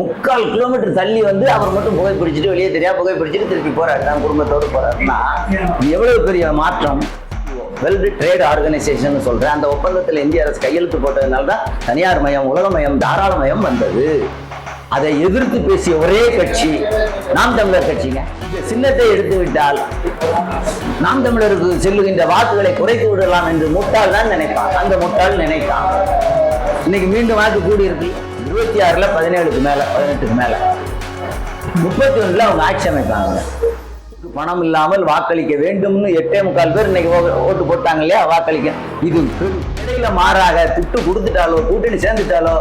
முக்கால் கிலோமீட்டர் தள்ளி வந்து அவர் மட்டும் புகை பிடிச்சிட்டு வெளியே தெரியா புகை பிடிச்சிட்டு திருப்பி போறாரு. தான் குடும்பத்தோடு போறாருன்னா எவ்வளவு பெரிய மாற்றம்? வேர்ல்டு ட்ரேட் ஆர்கனைசேஷன் சொல்றேன். அந்த ஒப்பந்தத்தில் இந்திய அரசு கையெழுத்து போட்டதுனால தான் தனியார் மயம் உலகமயம் தாராளமயம் வந்தது. அதை எதிர்த்து பேசிய ஒரே கட்சி நாம் தமிழர் கட்சிங்க. இந்த சின்னத்தை எடுத்து விட்டால் நாம் தமிழருக்கு செல்லுகின்ற வாக்குகளை குறைத்து விடலாம் என்று முட்டாள் தான் நினைப்பான் அந்த முட்டாள் நினைப்பான். இன்னைக்கு மீண்டும் வாக்கு கூடி இருக்கு இருபத்தி ஆறுல பதினேழுக்கு மேல பதினெட்டுக்கு மேல. முப்பத்தி ஒன்றில் அவங்க ஆட்சி அமைப்பாங்க. பணம் இல்லாமல் வாக்களிக்க வேண்டும்னு எட்டே முக்கால் பேர் இன்னைக்கு ஓ- ஓட்டு போட்டாங்க இல்லையா வாக்களிக்க. இது இடையில மாறாக திட்டு கொடுத்துட்டாலோ கூட்டணி சேர்ந்துட்டாலோ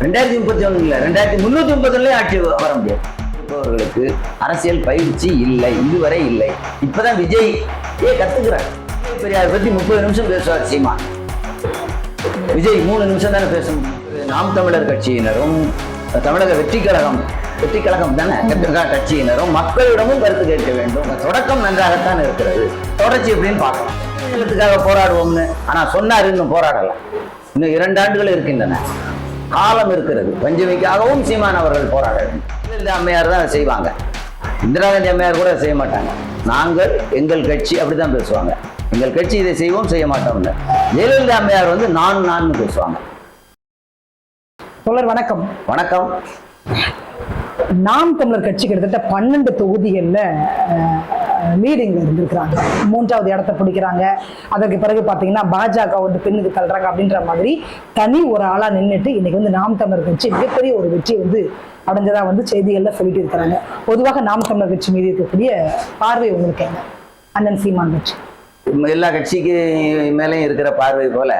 ரெண்டாயிரத்தி முப்பத்தி ஒண்ணு இல்ல ரெண்டாயிரத்தி முந்நூற்றி முப்பத்தி ஆட்சி வர முடியாது. இருப்பவர்களுக்கு அரசியல் பயிற்சி இல்லை இதுவரை இல்லை. இப்பதான் விஜய் ஏ கத்துக்கிறார். பெரியார் பத்தி முப்பது நிமிஷம் பேசுவார் சீமா விஜய் மூணு நிமிஷம் தானே பேச முடியும் நாம் தமிழர் கட்சியினரும் தமிழக வெற்றி கழகம் வெற்றி கழகம் தானே கட்சியினரும் மக்களிடமும் கருத்து கேட்க வேண்டும். தொடக்கம் நன்றாகத்தான் இருக்கிறது. தொடர்ச்சி எப்படின்னு பார்க்கலாம். மாநிலத்துக்காக போராடுவோம்னு. ஆனா சொன்னார் இன்னும் போராடலாம் இன்னும் இரண்டு ஆண்டுகள் இருக்கின்றன. காலம் இருக்கிறது. பஞ்சமிக்காகவும் சீமான் அவர்கள் போராட வேண்டும். அம்மையார் தான் செய்வாங்க. இந்திரா காந்தி அம்மையார் கூட செய்ய மாட்டாங்க. நாங்கள் எங்கள் கட்சி அப்படிதான் பேசுவாங்க. எங்கள் கட்சி இதை செய்வோம் செய்ய மாட்டோம்னு ஜெயலலிதா அம்மையார் வந்து நான் நான் பேசுவாங்க. தோழர் வணக்கம். வணக்கம். நாம் தமிழர் கட்சி கிட்டத்தட்ட பன்னெண்டு தொகுதிகளில் லீடிங்ல இருந்திருக்கிறாங்க. மூன்றாவது இடத்த பிடிக்கிறாங்க. அதற்கு பிறகு பார்த்தீங்கன்னா பாஜக வந்து பெண்ணுக்கு தள்ளுறாங்க அப்படின்ற மாதிரி தனி ஒரு ஆளா நின்றுட்டு இன்னைக்கு வந்து நாம் தமிழர் கட்சி மிகப்பெரிய ஒரு வெற்றி வந்து அடைஞ்சதா வந்து செய்திகள்ல சொல்லிட்டு இருக்கிறாங்க. பொதுவாக நாம் தமிழர் கட்சி மீது இருக்கக்கூடிய பார்வை உங்களுக்கு என்ன? அண்ணன் சீமான் கட்சி. எல்லா கட்சிக்கு மேலேயும் இருக்கிற பார்வை போல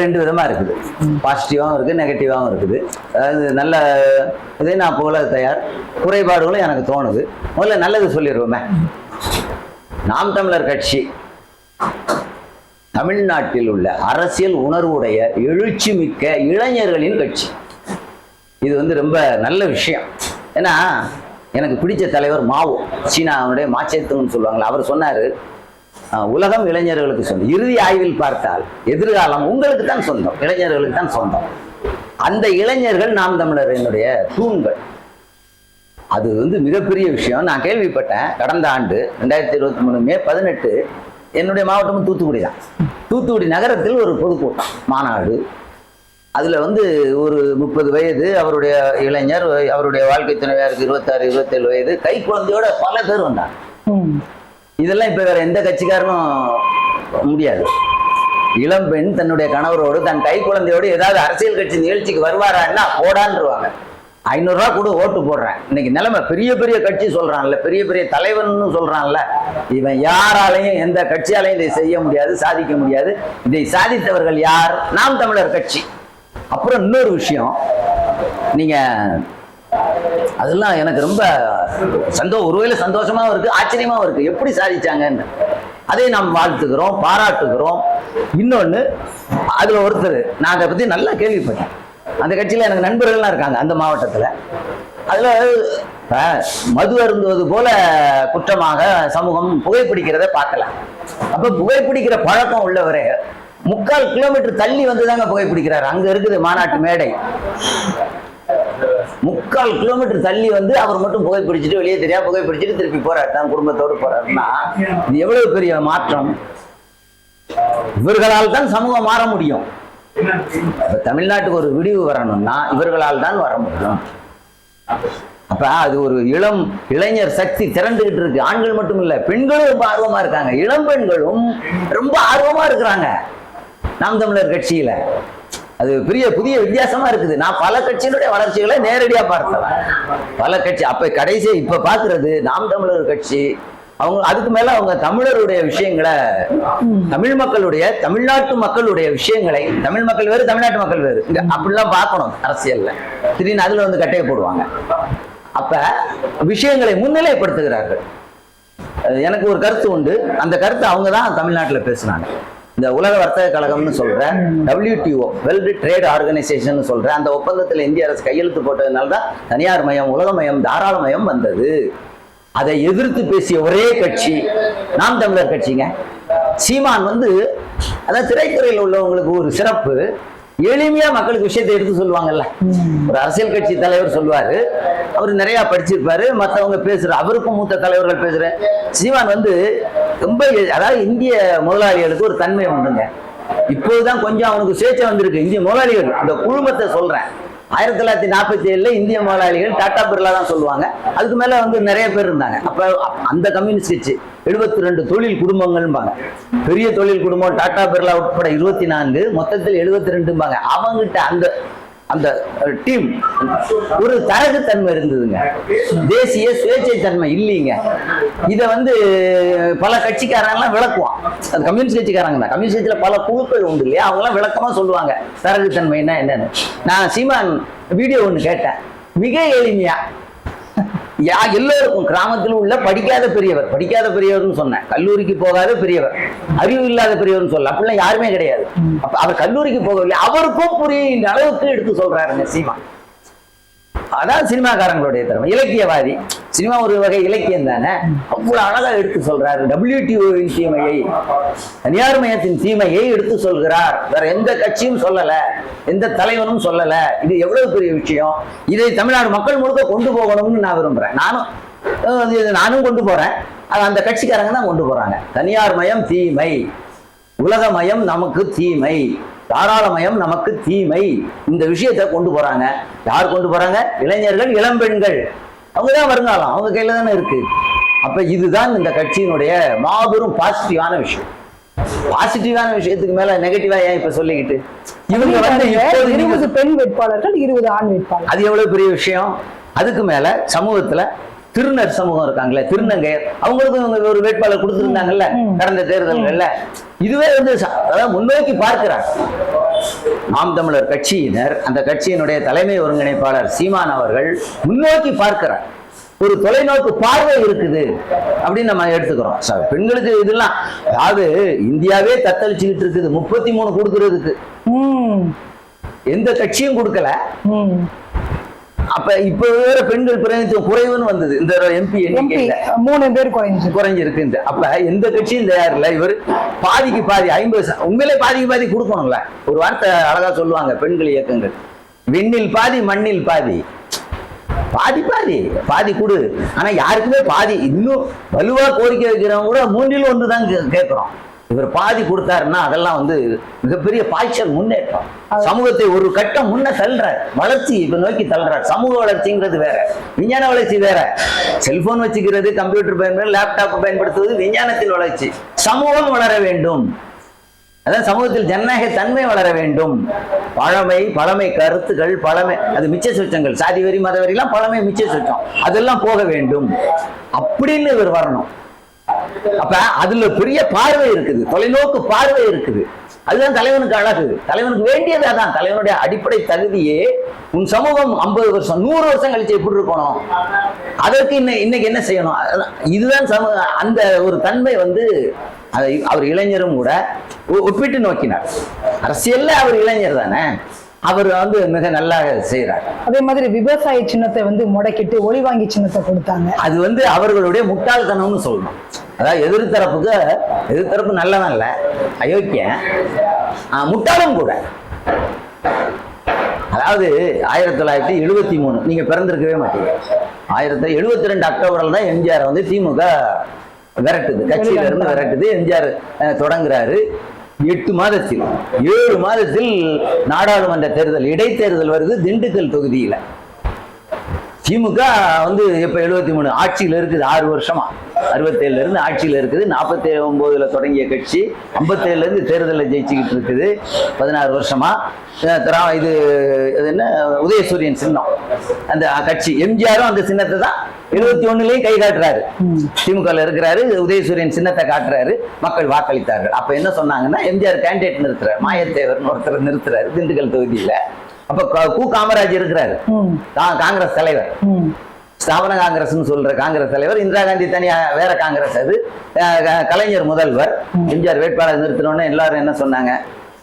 ரெண்டு விதமா இருக்குது. பாசிட்டிவாகவும் இருக்குது நெகட்டிவாகவும் இருக்குது. அதாவது நல்ல இதை நான் போல தயார். குறைபாடுகளும் எனக்கு தோணுது. முதல்ல நல்லது சொல்லிடுவோமே. நாம் தமிழர் கட்சி தமிழ்நாட்டில் உள்ள அரசியல் உணர்வுடைய எழுச்சி மிக்க இளைஞர்களின் கட்சி. இது வந்து ரொம்ப நல்ல விஷயம். ஏன்னா எனக்கு பிடிச்ச தலைவர் மாவோ சீனாவுடைய மாச்சேத்துன்னு சொல்லுவாங்களே அவர் சொன்னார் உலகம் இளைஞர்களுக்கு சொந்தம். இறுதி ஆய்வில் பார்த்தால் எதிர்காலம் உங்களுக்கு தான் சொந்தம். இளைஞர்களுக்கு தான் சொந்தம். அந்த இளைஞர்கள் நாம் தமிழரினுடைய தூண்கள். அது வந்து மிகப்பெரிய விஷயம். நான் கேள்விப்பட்டேன் கடந்த ஆண்டு ரெண்டாயிரத்தி இருபத்தி மூணு மே பதினெட்டு என்னுடைய மாவட்டமும் தூத்துக்குடி தான். தூத்துக்குடி நகரத்தில் ஒரு பொதுக்கூட்டம் மாநாடு. அதில் வந்து ஒரு முப்பது வயது அவருடைய இளைஞர் அவருடைய வாழ்க்கை துணைவியாருக்கு இருபத்தாறு இருபத்தேழு வயது கை குழந்தையோட பல பேர் வந்தாங்க. இதெல்லாம் இப்போ வேற எந்த கட்சிக்காரனும் முடியாது. இளம்பெண் தன்னுடைய கணவரோடு தன் கை குழந்தையோடு ஏதாவது அரசியல் கட்சி நிகழ்ச்சிக்கு வருவாரான்னா போடான்ருவாங்க ஐநூறுரூவா கூட ஓட்டு போடுறேன். இன்னைக்கு நிலைமை பெரிய பெரிய கட்சி சொல்றான்ல பெரிய பெரிய தலைவன்னு சொல்றான்ல இவன் யாராலையும் எந்த கட்சியாலையும் இதை செய்ய முடியாது சாதிக்க முடியாது. இதை சாதித்தவர்கள் யார்? நாம் தமிழர் கட்சி. அப்புறம் இன்னொரு விஷயம். நீங்கள் அதெல்லாம் எனக்கு ரொம்ப சந்தோ ஒருவேளை சந்தோஷமாவும் இருக்கு ஆச்சரியமாவும் இருக்கு. எப்படி சாதிச்சாங்கன்னு. அதை நாம் வாழ்த்துக்கிறோம் பாராட்டுகிறோம். இன்னொன்று அதில் ஒருத்தர் நான் அதை பற்றி நல்லா கேள்விப்பட்டேன். அந்த கட்சியில் எனக்கு நண்பர்கள்லாம் இருக்காங்க அந்த மாவட்டத்தில். அதில் மது அருந்துவது போல குற்றமாக சமூகம் புகைப்பிடிக்கிறத பார்க்கலாம். அப்போ புகைப்பிடிக்கிற பழக்கம் உள்ளவரே முக்கால் கிலோமீட்டர் தள்ளி வந்து தாங்க புகைப்பிடிக்கிறார். அங்கே இருக்குது மாநாட்டு மேடை. முக்கால் கிலோமீட்டர் தள்ளி வந்து அவர் மட்டும் புகை பிடிச்சிட்டு வெளியே தெரியா புகை பிடிச்சிட்டு திருப்பி போறாரு. தான் குடும்பத்தோடு போறாருன்னா இது எவ்வளவு பெரிய மாற்றம்? இவர்களால் தான் சமூகம் மாற முடியும். தமிழ்நாட்டுக்கு ஒரு விடிவு வரணும்னா இவர்களால் தான் வர முடியும். அப்ப அது ஒரு இளம் இளைஞர் சக்தி திரண்டுகிட்டு இருக்கு. ஆண்கள் மட்டும் இல்ல பெண்களும் ரொம்ப ஆர்வமா இருக்காங்க. இளம் பெண்களும் ரொம்ப ஆர்வமா இருக்கிறாங்க. நாம் தமிழர் கட்சியில. அது பெரிய புதிய வித்தியாசமா இருக்குது. நான் பல கட்சியினுடைய வளர்ச்சிகளை நேரடியா பார்த்தேன். பல கட்சி அப்ப கடைசி இப்ப பாக்குறது நாம் தமிழர் கட்சி. அவங்க அதுக்கு மேல அவங்க தமிழருடைய விஷயங்களை தமிழ் மக்களுடைய தமிழ்நாட்டு மக்களுடைய விஷயங்களை தமிழ் மக்கள் வேறு தமிழ்நாட்டு மக்கள் வேறு. அப்படிலாம் பார்க்கணும் அரசியல்ல. திடீர்னு அதுல வந்து கட்டையை போடுவாங்க. அப்ப விஷயங்களை முன்னிலைப்படுத்துகிறார்கள். எனக்கு ஒரு கருத்து உண்டு. அந்த கருத்து அவங்க தான் தமிழ்நாட்டுல பேசுனாங்க. இந்த உலக வர்த்தக கழகம்னு சொல்ற டபிள்யூடிஓ வேர்ல்டு ட்ரேட் ஆர்கனைசேஷன் சொல்ற அந்த ஒப்பந்தத்தில் இந்திய அரசு கையெழுத்து போட்டதுனால தான் தனியார் மயம் உலகமயம் தாராளமயம் வந்தது. அதை எதிர்த்து பேசிய ஒரே கட்சி நாம் தமிழர் கட்சிங்க. சீமான் வந்து அதான் திரைத்துறையில் உள்ளவங்களுக்கு ஒரு சிறப்பு எளிமையா மக்களுக்கு விஷயத்தை எடுத்து சொல்லுவாங்கல்ல. ஒரு அரசியல் கட்சி தலைவர் சொல்லுவாரு. அவர் நிறைய படிச்சிருப்பாரு. மத்தவங்க பேசுற அவருக்கும் மூத்த தலைவர்கள் பேசுற. சீமான் வந்து ரொம்ப அதாவது இந்திய முதலாளிகளுக்கு ஒரு தன்மை உண்டுங்க. இப்போதுதான் கொஞ்சம் அவனுக்கு சுயேட்சை வந்திருக்கு. இந்திய முதலாளிகள் அந்த குழுமத்தை சொல்றேன். ஆயிரத்தி தொள்ளாயிரத்தி நாற்பத்தி ஏழுல இந்திய முதலாளிகள் டாடா பிர்லா தான் சொல்லுவாங்க. அதுக்கு மேல வந்து நிறைய பேர் இருந்தாங்க. அப்ப அந்த கம்யூனிஸ்ட் கட்சி. எழுபத்தி ரெண்டு தொழில் குடும்பங்கள்பாங்க பெரிய தொழில் குடும்பம் டாடா பிர்லா உட்பட இருபத்தி நான்கு மொத்தத்தில் எழுபத்தி ரெண்டும்பாங்க அவங்கிட்ட அந்த அந்த டீம் ஒரு தரகுத்தன்மை இருந்ததுங்க. தேசிய சுயேட்சை தன்மை இல்லைங்க. இதை வந்து பல கட்சிக்காரங்கெல்லாம் விளக்குவான். அது கம்யூனிஸ்ட் கட்சிக்காரங்க தான். கம்யூனிஸ்ட் கட்சியில பல குழுக்கள் உண்டு இல்லையா? அவங்களாம் விளக்கமா சொல்லுவாங்க. தரகுத்தன்மைன்னா என்னன்னு. நான் சீமான் வீடியோ ஒன்று கேட்டேன். மிக எளிமையா. யா எல்லோருக்கும் கிராமத்தில் உள்ள படிக்காத பெரியவர் படிக்காத பெரியவர்னு சொன்னேன். கல்லூரிக்கு போகாத பெரியவர். அறிவு இல்லாத பெரியவர்னு சொல்ல அப்படிலாம் யாருமே கிடையாது. அப்ப அவர் கல்லூரிக்கு போகவில்லை. அவருக்கும் புரியுன்ற அளவுக்கு எடுத்து சொல்றாருங்க சீமா. அதான் சினிமாக்காரங்களுடைய திறமை. இலக்கியவாதி. சினிமா ஒரு வகை இலக்கியம் தானே? அவ்வளவு அழகா எடுத்து சொல்றாரு. டபிள்யூடிஓவின் தீமையை தனியார் மையத்தின் தீமையை எடுத்து சொல்கிறார். வேற எந்த கட்சியும் சொல்லல. எந்த தலைவனும் சொல்லல. இது எவ்வளவு பெரிய விஷயம்? இதை தமிழ்நாடு மக்கள் முழுக்க கொண்டு போகணும்னு நான் விரும்புறேன். நானும் நானும் கொண்டு போறேன். அது அந்த கட்சிக்காரங்க தான் கொண்டு போறாங்க. தனியார் மயம் தீமை. உலகமயம் நமக்கு தீமை. தாராளமயம் நமக்கு தீமை. இந்த விஷயத்தை கொண்டு போறாங்க. யார் கொண்டு போறாங்க? இளைஞர்கள் இளம்பெண்கள் அவங்க தான் வருங்காலம். அவங்க கையில தானே இருக்கு. அப்ப இதுதான் இந்த கட்சியினுடைய மாபெரும் பாசிட்டிவான விஷயம். பாசிட்டிவான விஷயத்துக்கு மேல நெகட்டிவா ஏன் இப்ப சொல்லிக்கிட்டு? இவங்க வந்து இருபது பெண் வேட்பாளர்கள் இருபது ஆண் வேட்பாளர் அது எவ்வளவு பெரிய விஷயம்? அதுக்கு மேல சமூகத்துல திருநர் சமூகம் இருக்காங்களே திருநங்கையர் அவங்களுக்கும் இவங்க ஒரு வேட்பாளர் கொடுத்திருந்தாங்கல்ல கடந்த தேர்தல்கள்ல. இதுவே வந்து அதாவது முன்னோக்கி பார்க்கிறாங்க நாம் தமிழர் கட்சியினர் அந்த கட்சியினுடைய தலைமை ஒருங்கிணைப்பாளர் சீமான் அவர்கள் முன்னோக்கி பார்க்கிறார். ஒரு தொலைநோக்கு பார்வை இருக்குது அப்படின்னு நம்ம எடுத்துக்கிறோம். பெண்களுக்கு இதெல்லாம் அதாவது இந்தியாவே தத்தளிச்சுக்கிட்டு இருக்குது முப்பத்தி மூணு கொடுக்கறதுக்கு. எந்த கட்சியும் கொடுக்கல. அப்ப இப்ப வேற பெண்கள் பிரதிநிதித்துவம் குறைவுன்னு வந்தது. இந்த எம்பி மூணு பேர் குறைஞ்சு குறைஞ்சிருக்கு அப்ப எந்த கட்சியும் தயார் இல்ல இவர் பாதிக்கு பாதி ஐம்பது உண்மையிலே பாதிக்கு பாதி கொடுக்கணும்ல. ஒரு வார்த்தை அழகா சொல்லுவாங்க பெண்கள் இயக்கங்கள். விண்ணில் பாதி மண்ணில் பாதி. பாதி பாதி பாதி கொடு. ஆனா யாருக்குமே பாதி இன்னும் வலுவா கோரிக்கை வைக்கிறவங்க கூட மூன்றில் ஒன்று தான் கேட்கிறோம். இவர் பாதி கொடுத்தாருன்னா அதெல்லாம் வந்து மிகப்பெரிய பாய்ச்சல் முன்னேற்றம். சமூகத்தை ஒரு கட்டம் முன்ன தள்ளுறார் வளர்ச்சி இப்ப நோக்கி தள்ளுறார் சமூக வளர்ச்சிங்கிறது வேற. விஞ்ஞான வளர்ச்சி வேற. செல்போன் வச்சுக்கிறது கம்ப்யூட்டர் பயன்படுத்தி லேப்டாப் பயன்படுத்துவது விஞ்ஞானத்தின் வளர்ச்சி. சமூகம் வளர வேண்டும். அதான் சமூகத்தில் ஜனநாயக தன்மை வளர வேண்டும். பழமை பழமை கருத்துக்கள் பழமை அது மிச்ச சொச்சங்கள். சாதி வரி மத வரிலாம் பழமை மிச்ச சொச்சம். அதெல்லாம் போக வேண்டும். அப்படின்னு இவர் வரணும். அப்ப அதுல பெரிய பார்வை இருக்குது. தொலைநோக்கு பார்வை இருக்குது. அதுதான் தலைவனுக்கு அழகு. தலைவனுக்கு வேண்டியது அதான். தலைவனுடைய அடிப்படை தகுதியே உன் சமூகம் ஐம்பது வருஷம் நூறு வருஷம் கழிச்சு எப்படி இருக்கணும்? அதற்கு இன்ன இன்னைக்கு என்ன செய்யணும்? அதான் இதுதான் சமூக அந்த ஒரு தன்மை வந்து அதை அவர் இளைஞரும் கூட ஒ- ஒப்பிட்டு நோக்கினார். அரசியல்ல அவர் இளைஞர் தானே? அவர் வந்து மிக நல்லா செய்கிறார் அதே மாதிரி விவசாய சின்னத்தை வந்து முடக்கிட்டு ஒளிவாங்கி சின்னத்தை கொடுத்தாங்க. அது வந்து அவர்களுடைய முட்டாள்தனம்னு சொல்லணும் அதாவது எதிர்த்தரப்புக்கு எதிர்த்தரப்பு நல்லவன் இல்ல அயோக்கியன். முட்டாளும் கூட. அதாவது ஆயிரத்தி தொள்ளாயிரத்தி எழுபத்தி மூணு நீங்க பிறந்திருக்கவே மாட்டீங்க. ஆயிரத்தி எழுபத்தி ரெண்டு அக்டோபர்ல தான் எம்ஜிஆர் வந்து திமுக விரட்டுது. கட்சியில இருந்து விரட்டுது. எம்ஜிஆர் தொடங்குறாரு. எட்டு மாதத்தில் ஏழு மாதத்தில் நாடாளுமன்ற தேர்தல் இடைத்தேர்தல் வருது திண்டுக்கல் தொகுதியில. திமுக வந்து இப்போ எழுபத்தி மூணு ஆட்சியில் இருக்குது? ஆறு வருஷமா. அறுபத்தேழுல இருந்து ஆட்சியில் இருக்குது. நாற்பத்தி ஒன்பதுல தொடங்கிய கட்சி ஐம்பத்தேழுல இருந்து தேர்தலில் ஜெயிச்சுக்கிட்டு இருக்குது. பதினாறு வருஷமா. திரா- இது இது என்ன? உதயசூரியன் சின்னம். அந்த கட்சி. எம்ஜிஆரும் அந்த சின்னத்தை தான் எழுபத்தி ஒண்ணுலயும் கை காட்டுறாரு. திமுகல இருக்கிறாரு. உதயசூரியன் சின்னத்தை காட்டுறாரு. மக்கள் வாக்களித்தார்கள். அப்ப என்ன சொன்னாங்கன்னா எம்ஜிஆர் கேண்டிடேட் நிறுத்துறாரு. மாயத்தேவர்னு ஒருத்தர் நிறுத்துறாரு. திண்டுக்கல் தொகுதியில. அப்ப க- காமராஜ் இருக்கிறாரு. காங்கிரஸ் தலைவர். ஸ்தாபன காங்கிரஸ்னு சொல்ற காங்கிரஸ் தலைவர். இந்திரா காந்தி தனியா வேற காங்கிரஸ் அது. கலைஞர் முதல்வர். எம்ஜிஆர் வேட்பாளர் நிறுத்தினோடனே எல்லாரும் என்ன சொன்னாங்க?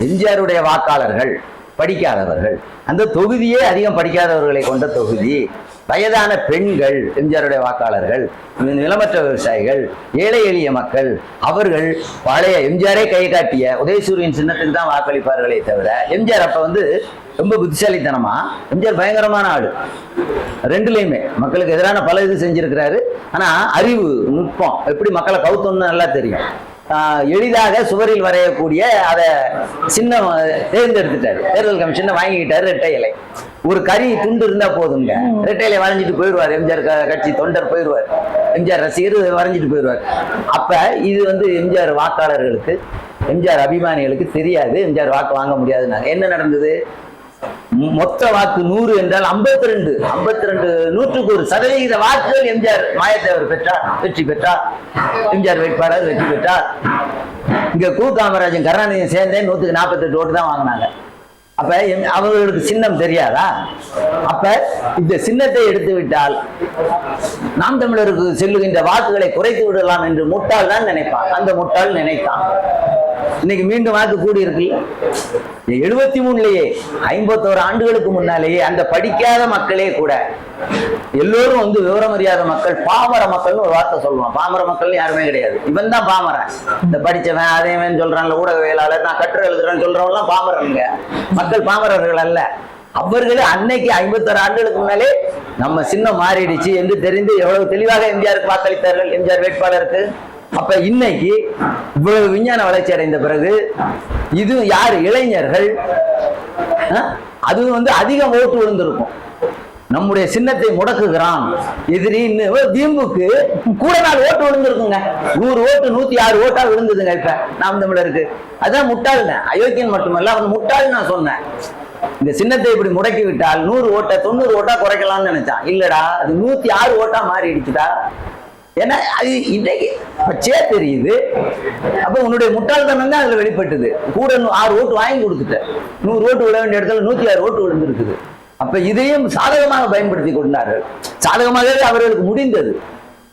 எம்ஜிஆருடைய வாக்காளர்கள் படிக்காதவர்கள். அந்த தொகுதியே அதிகம் படிக்காதவர்களை கொண்ட தொகுதி. வயதான பெண்கள் எம்ஜிஆருடைய வாக்காளர்கள் நிலமற்ற விவசாயிகள் ஏழை எளிய மக்கள் அவர்கள் பழைய எம்ஜிஆரே கை காட்டிய உதயசூரியன் சின்னத்துக்கு தான் வாக்களிப்பார்களே தவிர எம்ஜிஆர் அப்ப வந்து ரொம்ப புத்திசாலித்தனமா? எம்ஜிஆர் பயங்கரமான ஆடு ரெண்டுலேயுமே. மக்களுக்கு எதிரான பல இது செஞ்சிருக்கிறாரு. ஆனா அறிவு நுட்பம் எப்படி மக்களை கவுத்தணும்னு நல்லா தெரியும். எளிதாக சுவரில் வரையக்கூடிய அதை சின்னம் தேர்ந்தெடுத்துட்டாரு. தேர்தல் கமிஷன் வாங்கிக்கிட்டாரு ரெட்டை இலை. ஒரு கறி துண்டு இருந்தா போதுங்க. ரெட்டை இலை வரைஞ்சிட்டு போயிடுவார். எம்ஜிஆர் கட்சி தொண்டர் போயிடுவார். எம்ஜிஆர் ரசிகர் வரைஞ்சிட்டு போயிடுவார். அப்ப இது வந்து எம்ஜிஆர் வாக்காளர்களுக்கு எம்ஜிஆர் அபிமானிகளுக்கு தெரியாது. எம்ஜிஆர் வாக்கு வாங்க முடியாதுன்னாங்க என்ன நடந்தது? மொத்த வாக்கு நூறு என்றால் 52 ரெண்டு ஐம்பத்தி ரெண்டு நூற்றுக்கு ஒரு சதவிகித வாக்குகள் எம்ஜிஆர் மாயத்தேவர் பெற்றார் வெற்றி பெற்றார். எம்ஜிஆர் வேட்பாளர் வெற்றி பெற்றார். இங்க கு. காமராஜன் கருணாநிதியும் சேர்ந்தே நூத்துக்கு நாற்பத்தெட்டு ஓட்டு தான் வாங்கினாங்க. அப்ப அவர்களுக்கு சின்னம் தெரியாதா? அப்ப இந்த சின்னத்தை எடுத்து விட்டால் நாம் தமிழருக்கு செல்லுகின்ற வாக்குகளை குறைத்து விடலாம் என்று முட்டாள் தான் நினைப்பான். அந்த முட்டாள் நினைத்தான். இன்னைக்கு மீண்டும் வாக்கு கூடி இருக்குல்ல எழுபத்தி மூணுலயே ஐம்பத்தோரு ஆண்டுகளுக்கு முன்னாலேயே அந்த படிக்காத மக்களே கூட எல்லோரும் வந்து விவரம் அறியாத மக்கள் பாமர மக்கள்னு ஒரு வார்த்தை சொல்லுவான். பாமர மக்கள்னு யாருமே கிடையாது. இவன் தான் பாமரன் இந்த படிச்சவன் அதேவன் சொல்றான்ல ஊடகவியலாளர் நான் கட்டுரை எழுதுறேன்னு சொல்றவன்லாம் பாமரனுங்க. மக்கள் பாமரர்கள் அல்ல. அவர்களே அன்னைக்கு ஐம்பத்தாறு ஆண்டுகளுக்கு முன்னாலே நம்ம சின்னம் மாறிடுச்சு என்று தெரிந்து எவ்வளவு தெளிவாக எம்ஜிஆருக்கு வாக்களித்தார்கள். எம்ஜிஆர் வேட்பாளருக்கு. அப்ப இன்னைக்கு இவ்வளவு விஞ்ஞான வளர்ச்சி அடைந்த பிறகு இது யார்? இளைஞர்கள். அது வந்து அதிகம் ஓட்டு விழுந்திருக்கும். நம்முடைய சின்னத்தை முடக்குகிறான். எதிரின்னு தீம்புக்கு கூட நாள் ஓட்டு விழுந்திருக்குங்க. நூறு ஓட்டு நூத்தி ஆறு ஓட்டா விழுந்ததுங்க இப்ப. நாம் தமிழருக்கு. அதான் முட்டாள்னு அயோக்கியன் மட்டுமல்ல அவன் முட்டாள் நான் சொன்னேன். இந்த சின்னத்தை இப்படி முடக்கி விட்டால் நூறு ஓட்டை தொண்ணூறு ஓட்டா குறைக்கலாம்னு நினைச்சான். இல்லடா அது நூத்தி ஆறு ஓட்டா மாறிடுச்சுடா. ஏன்னா அது இன்னைக்கு பச்சையா தெரியுது. அப்ப உன்னுடைய முட்டாள்தனம் தான் அதுல வெளிப்பட்டது. கூட ஆறு ஓட்டு வாங்கி கொடுத்துட்ட. நூறு ஓட்டு விழ வேண்டிய இடத்துல நூத்தி ஆறு ஓட்டு விழுந்திருக்குது. அப்ப இதையும் சாதகமாக பயன்படுத்தி கொண்டார்கள். சாதகமாகவே அவர்களுக்கு முடிந்தது.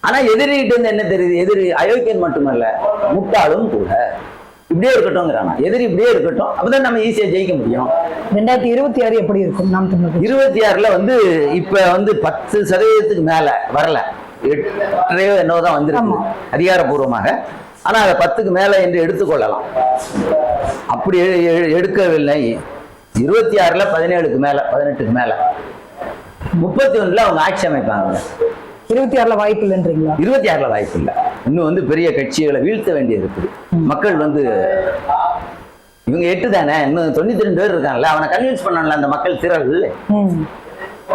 ஆனா எதிரிகிட்ட இருந்து என்ன தெரியுது? எதிரி அயோக்கியன் மட்டுமல்ல முட்டாளும் கூட. இப்படியே இருக்கட்டும்ங்கிறானா. எதிரி இப்படியே இருக்கட்டும். அப்பதான் நம்ம ஈஸியா ஜெயிக்க முடியும். ரெண்டாயிரத்தி இருபத்தி ஆறு எப்படி இருக்கும்? நாம் தமிழர் இருபத்தி ஆறுல வந்து இப்ப வந்து பத்து சதவீதத்துக்கு மேல வரல. எட்டரையோ என்னவோ தான் வந்திருக்கு. அதிகாரப்பூர்வமாக ஆனா அதை பத்துக்கு மேல என்று எடுத்துக்கொள்ளலாம். அப்படி எடுக்கவில்லை. இருபத்தி ஆறுல பதினேழுக்கு மேல பதினெட்டுக்கு மேல. முப்பத்தி ஒண்ணுல அவங்க ஆட்சி அமைப்பாங்க. இருபத்தி ஆறுல வாய்ப்பு இல்லைன்றீங்களா? இருபத்தி ஆறுல வாய்ப்பு இல்லை. இன்னும் வந்து பெரிய கட்சிகளை வீழ்த்த வேண்டியது இருக்குது. மக்கள் வந்து இவங்க எட்டு தானே? இன்னும் தொண்ணூத்தி ரெண்டு பேர் இருக்காங்கல்ல. அவனை கன்வின்ஸ் பண்ணல அந்த மக்கள் திரள்.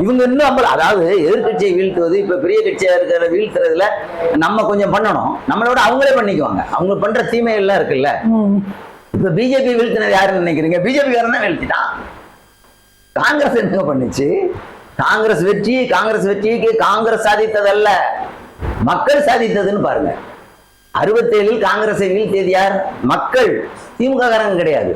இவங்க இன்னும் நம்ம அதாவது எதிர்க்கட்சியை வீழ்த்துவது இப்ப பெரிய கட்சியா இருக்கிற வீழ்த்துறதுல நம்ம கொஞ்சம் பண்ணணும். நம்மளோட அவங்களே பண்ணிக்குவாங்க. அவங்க பண்ற தீமை எல்லாம் இருக்குல்ல இப்ப பிஜேபி வீழ்த்தினது யாருன்னு நினைக்கிறீங்க? பிஜேபி காரன் தான் வீழ்த்திட்டான். காங்கிரஸ் என்ன பண்ணுச்சு? காங்கிரஸ் வெற்றி காங்கிரஸ் வெற்றிக்கு காங்கிரஸ் சாதித்ததல்ல. மக்கள் சாதித்ததுன்னு பாருங்க. அறுபத்தேழில் காங்கிரஸை வீழ்த்தியது யார்? மக்கள். திமுக காரங்க கிடையாது.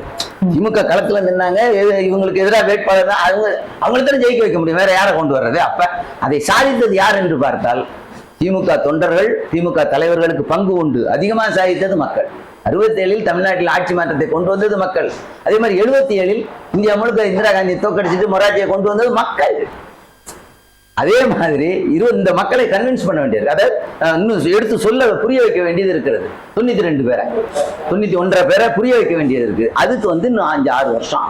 திமுக களத்துல நின்னாங்க. இவங்களுக்கு எதிராக வேட்பாளர் தான். அவங்க அவங்களுக்கு ஜெயிக்க வைக்க முடியும். வேற யாரை கொண்டு வர்றது? அப்ப அதை சாதித்தது யார் என்று பார்த்தால் திமுக தொண்டர்கள் திமுக தலைவர்களுக்கு பங்கு உண்டு. அதிகமாக சாதித்தது மக்கள். அறுபத்தேழில் தமிழ்நாட்டில் ஆட்சி மாற்றத்தை கொண்டு வந்தது மக்கள். அதே மாதிரி எழுபத்தி ஏழில் இந்தியா முழுக்க இந்திரா காந்தி தோக்கடிச்சிட்டு மொராஜியை கொண்டு வந்தது மக்கள். அதே மாதிரி இரு இந்த மக்களை கன்வின்ஸ் பண்ண வேண்டியது அஹ், இன்னும் எடுத்து சொல்ல புரிய வைக்க வேண்டியது இருக்கிறது. தொண்ணூத்தி ரெண்டு பேரை. தொண்ணூத்தி ஒன்றரை பேரை புரிய வைக்க வேண்டியது இருக்கு. அதுக்கு வந்து இன்னும் அஞ்சு ஆறு வருஷம்.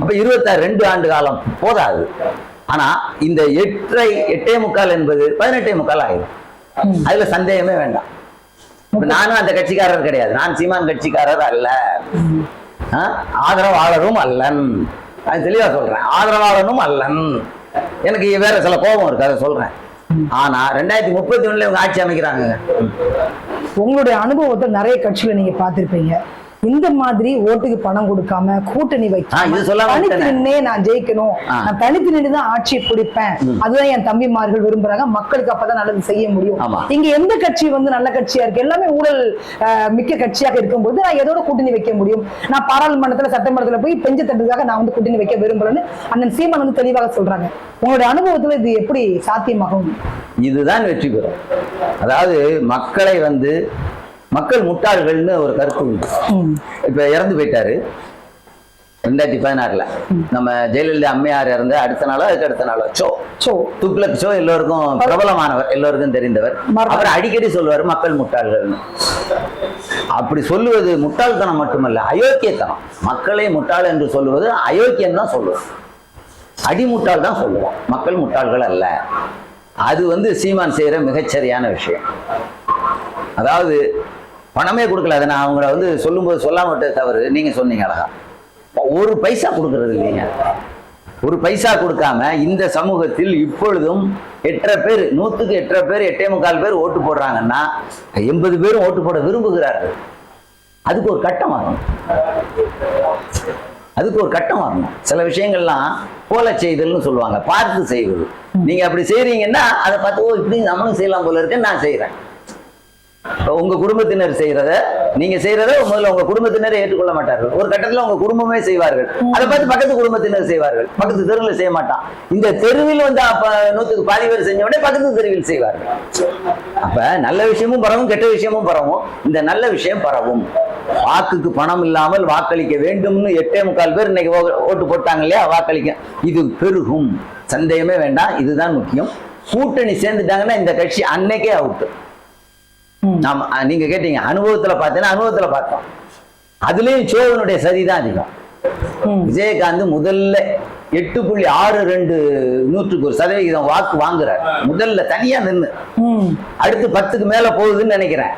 அப்ப இருபத்தாறு ரெண்டு ஆண்டு காலம் போதாது. ஆனா இந்த எட்டரை எட்டே முக்கால் என்பது பதினெட்டே முக்கால் ஆயிரும். அதுல சந்தேகமே வேண்டாம். நானும் அந்த கட்சிக்காரர் கிடையாது. நான் சீமான் கட்சிக்காரர் அல்ல? ஆதரவாளரும் அல்லன். அது தெளிவா சொல்றேன். ஆதரவாளனும் அல்லன். எனக்கு வேற சில கோபம் இருக்கு அதை சொல்றேன். ஆனா ரெண்டாயிரத்தி முப்பத்தி ஒண்ணுல இவங்க ஆட்சி அமைக்கிறாங்க. உங்களுடைய அனுபவத்தை நிறைய கட்சிகளை நீங்க பார்த்திருப்பீங்க. இந்த மாதிரி ஓட்டுக்கு பணம் கொடுக்காம கூட்டணி வைக்காம தனித்து. நின்னே நான் ஜெயிக்கணும். நான் தனித்து நின்று தான் ஆட்சியை பிடிப்பேன். அதுதான் என் தம்பிமார்கள் விரும்புறாங்க. மக்களுக்கு அப்பதான் நல்லது செய்ய முடியும். இங்க எந்த கட்சி வந்து நல்ல கட்சியா இருக்கு? எல்லாமே ஊழல் மிக்க கட்சியாக இருக்கும்போது நான் எதோட கூட்டணி வைக்க முடியும்? நான் பாராளுமன்றத்துல சட்டமன்றத்துல போய் பெஞ்ச தட்டுக்காக நான் வந்து கூட்டணி வைக்க விரும்பலன்னு அண்ணன் சீமான் வந்து தெளிவாக சொல்றாங்க. உங்களுடைய அனுபவத்துல இது எப்படி சாத்தியமாகும்? இதுதான் வெற்றி பெறும். அதாவது மக்களை வந்து மக்கள் முட்டாள்கள்னு ஒரு கருத்து உண்டு. இப்ப இறந்து போயிட்டாரு. ரெண்டாயிரத்தி பதினாறுல. நம்ம ஜெயலலிதா அம்மையார் இறந்த அடுத்த நாளோ அதுக்கு அடுத்த நாளோ சோ. சோ. துக்ளக் ஷோ எல்லோருக்கும் பிரபலமானவர் எல்லோருக்கும் தெரிந்தவர். அவர் அடிக்கடி சொல்லுவார் மக்கள் முட்டாள்கள்னு. அப்படி சொல்லுவது முட்டாள்தனம் மட்டுமல்ல அயோக்கியத்தனம். மக்களை முட்டாள் என்று சொல்லுவது அயோக்கியம் தான் சொல்லுவோம் அடிமுட்டாள் தான் சொல்லுவோம் மக்கள் முட்டாள்கள் அல்ல. அது வந்து சீமான் செய்யற மிகச்சரியான விஷயம். அதாவது பணமே கொடுக்கல. அதை நான் அவங்கள வந்து சொல்லும்போது சொல்லாம விட்டது தவறு. நீங்க சொன்னீங்க அழகா. ஒரு பைசா கொடுக்கறது இல்லைங்க. ஒரு பைசா கொடுக்காம இந்த சமூகத்தில் இப்பொழுதும் எட்டரை பேர் நூத்துக்கு எட்டரை பேர் எட்டே முக்கால் பேர் ஓட்டு போடுறாங்கன்னா எண்பது பேரும் ஓட்டு போட விரும்புகிறார்கள். அதுக்கு ஒரு கட்டம் வரணும். அதுக்கு ஒரு கட்டம் வரணும். சில விஷயங்கள்லாம் போல செய்தல்னு சொல்லுவாங்க. பார்த்து செய்வது. நீங்க அப்படி செய்றீங்கன்னா அதை பார்த்து ஓ இப்படி நம்மளும் செய்யலாம் போல இருக்கு நான் செய்யறேன் உங்க குடும்பத்தினர் செய்யறத நீங்க செய்யறத முதல்ல உங்க குடும்பத்தினரை ஏற்றுக்கொள்ள மாட்டார்கள். ஒரு கட்டத்துல உங்க குடும்பமே செய்வார்கள். அதை பார்த்து பக்கத்து குடும்பத்தினர் செய்வார்கள். பக்கத்து தெருவில் செய்ய மாட்டான். இந்த தெருவில் வந்து அப்ப நூத்துக்கு பாதி பேர் செஞ்ச உடனே பக்கத்து தெருவில் செய்வார்கள். அப்ப நல்ல விஷயமும் பரவும் கெட்ட விஷயமும் பரவும். இந்த நல்ல விஷயம் பரவும். வாக்குக்கு பணம் இல்லாமல் வாக்களிக்க வேண்டும்னு எட்டே முக்கால் பேர் இன்னைக்கு ஓட்டு போட்டாங்க இல்லையா? வாக்களிக்க. இது பெருகும். சந்தேகமே வேண்டாம். இதுதான் முக்கியம். கூட்டணி சேர்ந்துட்டாங்கன்னா இந்த கட்சி அன்னைக்கே அவுட்டு ம். நாம அஹ், நீங்க கேட்டீங்க. அனுபவத்துல பார்த்தேன்னா அனுபவத்துல பார்த்தோம். அதுலயும் சோழனுடைய சரிதான் அதிகம். விஜயகாந்த் முதல்ல எட்டு புள்ளி ஆறு ரெண்டு நூற்றுக்கு ஒரு சதவிகிதம் வாக்கு வாங்குறார். முதல்ல தனியா நின்னு. ம். அடுத்து பத்துக்கு மேல போகுதுன்னு நினைக்கிறேன்.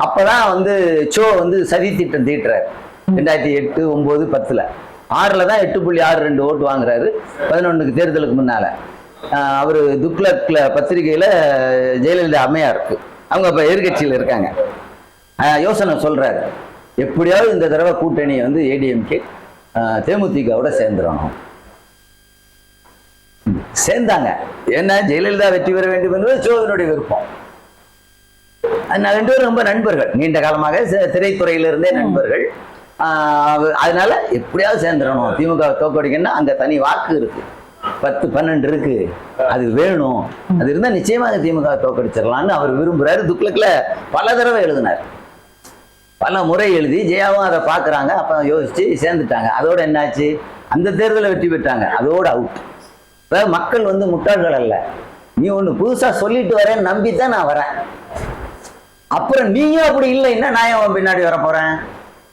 அப்பதான் வந்து சோ வந்து சதி திட்டம் தீட்டுறாரு. ரெண்டாயிரத்தி எட்டு ஒன்பது பத்துல. ஆறுல தான் எட்டு புள்ளி ஆறு ரெண்டு ஓட்டு வாங்குறாரு. பதினொன்றுக்கு தேர்தலுக்கு முன்னால. அவரு துக்ளக்ல பத்திரிகையில ஜெயலலிதா அம்மையார் இருக்கு அவங்க இப்ப எதிர்கட்சியில் இருக்காங்க. யோசனை சொல்றாரு. எப்படியாவது இந்த தடவை கூட்டணி வந்து ஏடிஎம்கே தேமுதிகவோட சேர்ந்துடணும் சேர்ந்தாங்க. ஏன்னா ஜெயலலிதா வெற்றி பெற வேண்டும் என்பது சோதனுடைய விருப்பம். அதனால ரெண்டு பேரும் ரொம்ப நண்பர்கள். நீண்ட காலமாக சி- திரைத்துறையில இருந்தே நண்பர்கள். அதனால எப்படியாவது சேர்ந்துடணும். திமுக தோக்கடிக்கணும்னா அங்க தனி வாக்கு இருக்கு. பத்து பன்னெண்டு இருக்கு. அது வேணும். அது இருந்தா நிச்சயமாக திமுக தோக்கடிச்சிடலாம்னு அவர் விரும்புறாரு. துக்ளக்கில் பல தடவை எழுதினார். பல முறை எழுதி ஜெயாவும் அதை பார்க்குறாங்க. அப்ப யோசிச்சு சேர்ந்துட்டாங்க. அதோட என்னாச்சு? அந்த தேர்தலில் வெற்றி பெற்றாங்க. அதோட அவுட் இப்போ மக்கள் வந்து முட்டாள்கள் அல்ல. நீ ஒண்ணு புதுசா சொல்லிட்டு வரேன்னு நம்பி தான் நான் வரேன். அப்புறம் நீயும் அப்படி இல்லைன்னா நான் ஏன் பின்னாடி வர போகிறேன்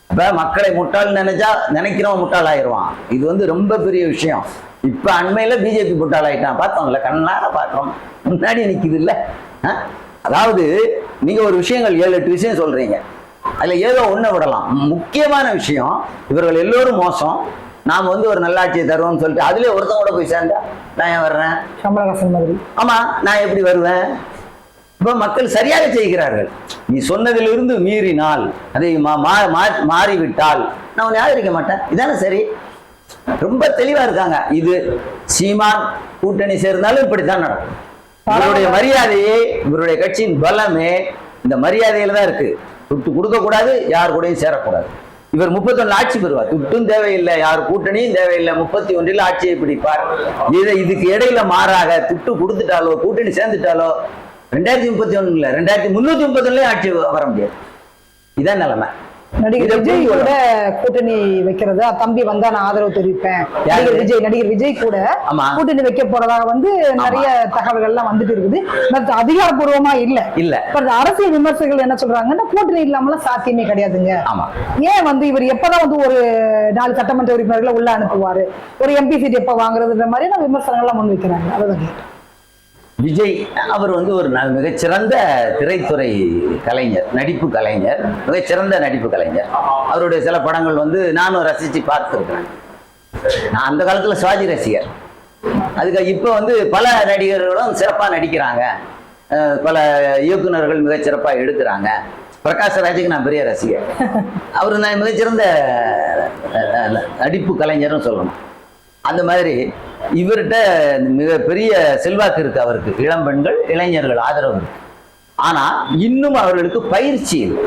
இப்போ மக்களை முட்டாள் நினைச்சா நினைக்கிறவன் முட்டாள் ஆயிடுவான் இது வந்து ரொம்ப பெரிய விஷயம். இப்ப அண்மையில பிஜேபி முட்டாள் ஆயிட்டான் பார்த்தோம்ல கண்ணார பார்த்தோம். முன்னாடி நிக்குது இல்ல? அதாவது நீங்க ஒரு விஷயங்கள் ஏழு எட்டு விஷயம் சொல்றீங்க. அதுல ஏதோ ஒண்ணு விடலாம். முக்கியமான விஷயம் இவர்கள் எல்லோரும் மோசம். நாம வந்து ஒரு நல்லாட்சியை தருவோம்னு சொல்லிட்டு அதுலயே ஒருத்தன் கூட போய் சேர்ந்தா நான் ஏன் வர்றேன்? கமலஹாசன் மாதிரி. ஆமா நான் எப்படி வருவேன்? இப்ப மக்கள் சரியாக செய்கிறார்கள் நீ சொன்னதிலிருந்து மீறினால் அதை மா- மாறிவிட்டால் நான் உன்னை ஆதரிக்க மாட்டேன். இதானே சரி? ரொம்ப தெளிவா இருக்காங்க. இது சீமான் கூட்டணி சேர்ந்தாலும் இப்படித்தான் நடக்கும். இவருடைய மரியாதையே இவருடைய கட்சியின் பலமே இந்த மரியாதையில தான் இருக்கு. துட்டு கொடுக்க கூடாது யார் கூடயும் சேரக்கூடாது. இவர் முப்பத்தொன்னு ஆட்சி பெறுவார். துட்டும் தேவையில்லை யார் கூட்டணியும் தேவையில்லை முப்பத்தி ஒன்றில் ஆட்சியை பிடிப்பார். இதை இதுக்கு இடையில மாறாக துட்டு கொடுத்துட்டாலோ கூட்டணி சேர்ந்துட்டாலோ ரெண்டாயிரத்தி முப்பத்தி ஒண்ணுல ரெண்டாயிரத்தி முன்னூத்தி முப்பத்தி ஒண்ணுலயும் ஆட்சி வர முடியாது. இதான் நிலைமை. நடிகர் விஜய் கூட கூட்டணி வைக்கிறது. தம்பி வந்தா நான் ஆதரவு தெரிவிப்பேன்? நடிகர் விஜய் நடிகர் விஜய் கூட. கூட்டணி வைக்க போறதாக வந்து நிறைய தகவல்கள் எல்லாம் வந்துட்டு இருக்குது. பட் அதிகாரப்பூர்வமா இல்ல. இல்ல. பட் அரசியல் விமர்சகர்கள் என்ன சொல்றாங்கன்னா கூட்டணி இல்லாமலாம் சாத்தியமே கிடையாதுங்க. ஆமா. ஏன் வந்து இவர் எப்பதான் வந்து ஒரு நாலு சட்டமன்ற உறுப்பினர்களை உள்ள அனுப்புவாரு? ஒரு எம்பி சீட் எப்ப வாங்குறதுன்ற மாதிரி விமர்சனங்கள்லாம் முன் வைக்கிறாங்க. கேட்டேன். விஜய் அவர் வந்து ஒரு ந- மிகச்சிறந்த திரைத்துறை கலைஞர் நடிப்பு கலைஞர் மிகச்சிறந்த நடிப்பு கலைஞர். அவருடைய சில படங்கள் வந்து நானும் ரசித்து பார்த்துருக்கிறேன். நான் அந்த காலத்தில் சிவாஜி ரசிகர். அதுக்கு இப்போ வந்து பல நடிகர்களும் சிறப்பாக நடிக்கிறாங்க. பல இயக்குனர்கள் மிகச்சிறப்பாக எடுக்கிறாங்க. பிரகாஷ் ராஜுக்கு நான் பெரிய ரசிகர். அவர் நான் மிகச்சிறந்த நடிப்பு கலைஞர்னு சொல்லணும். அந்த மாதிரி இவர்கிட்ட மிகப்பெரிய செல்வாக்கு இருக்கு அவருக்கு. இளம் பெண்கள் இளைஞர்கள் ஆதரவு. இருக்கு ஆனா இன்னும் அவர்களுக்கு பயிற்சி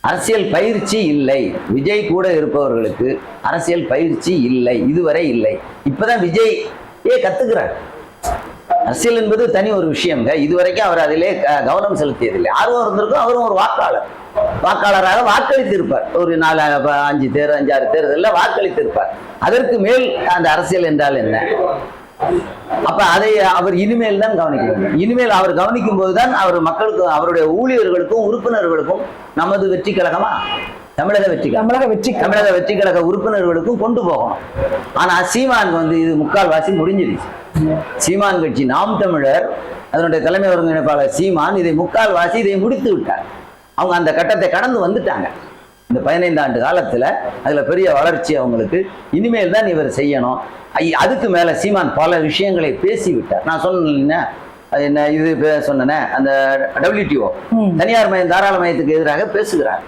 அரசியல் பயிற்சி இல்லை. விஜய் கூட இருப்பவர்களுக்கு அரசியல் பயிற்சி இல்லை. இதுவரை இல்லை. இப்பதான் விஜய் ஏ கத்துக்கிறார். அரசியல் என்பது தனி ஒரு விஷயங்க இதுவரைக்கும் அவர் அதிலே கவனம் செலுத்தியதில்லை. ஆர்வம் இருந்திருக்கும். அவரும் ஒரு வாக்காளர். வாக்காளராக வாக்களித்திருப்பார். ஒரு நாலு அஞ்சு தேர் அஞ்சாறு தேர்தலில் வாக்களித்திருப்பார். அதற்கு மேல் அந்த அரசியல் என்றால் என்ன? அப்ப அதை அவர் இனிமேல் தான் கவனிக்க வேண்டும். இனிமேல் அவர் கவனிக்கும் போதுதான் அவர் மக்களுக்கு அவருடைய ஊழியர்களுக்கும் உறுப்பினர்களுக்கும் நமது வெற்றி கழகமா? தமிழக வெற்றி தமிழக வெற்றி தமிழக வெற்றி கழக உறுப்பினர்களுக்கும் கொண்டு போகணும். ஆனா சீமான் வந்து இது முக்கால்வாசி முடிஞ்சிருச்சு. சீமான் கட்சி நாம் தமிழர் அதனுடைய தலைமை ஒருங்கிணைப்பாளர் சீமான் இதை முக்கால்வாசி இதை முடித்து விட்டார். அவங்க அந்த கட்டத்தை கடந்து வந்துட்டாங்க. இந்த பதினைந்து ஆண்டு காலத்துல அதுல பெரிய வளர்ச்சி அவங்களுக்கு. இனிமேல் தான் இவர் செய்யணும். அதுக்கு மேல சீமான் பல விஷயங்களை பேசி விட்டார் நான் சொன்னேன் அது என்ன இது சொன்னேனே அந்த டபிள்யூடிஓ. தனியார் மயம் தாராள மயத்துக்கு எதிராக பேசுகிறார்.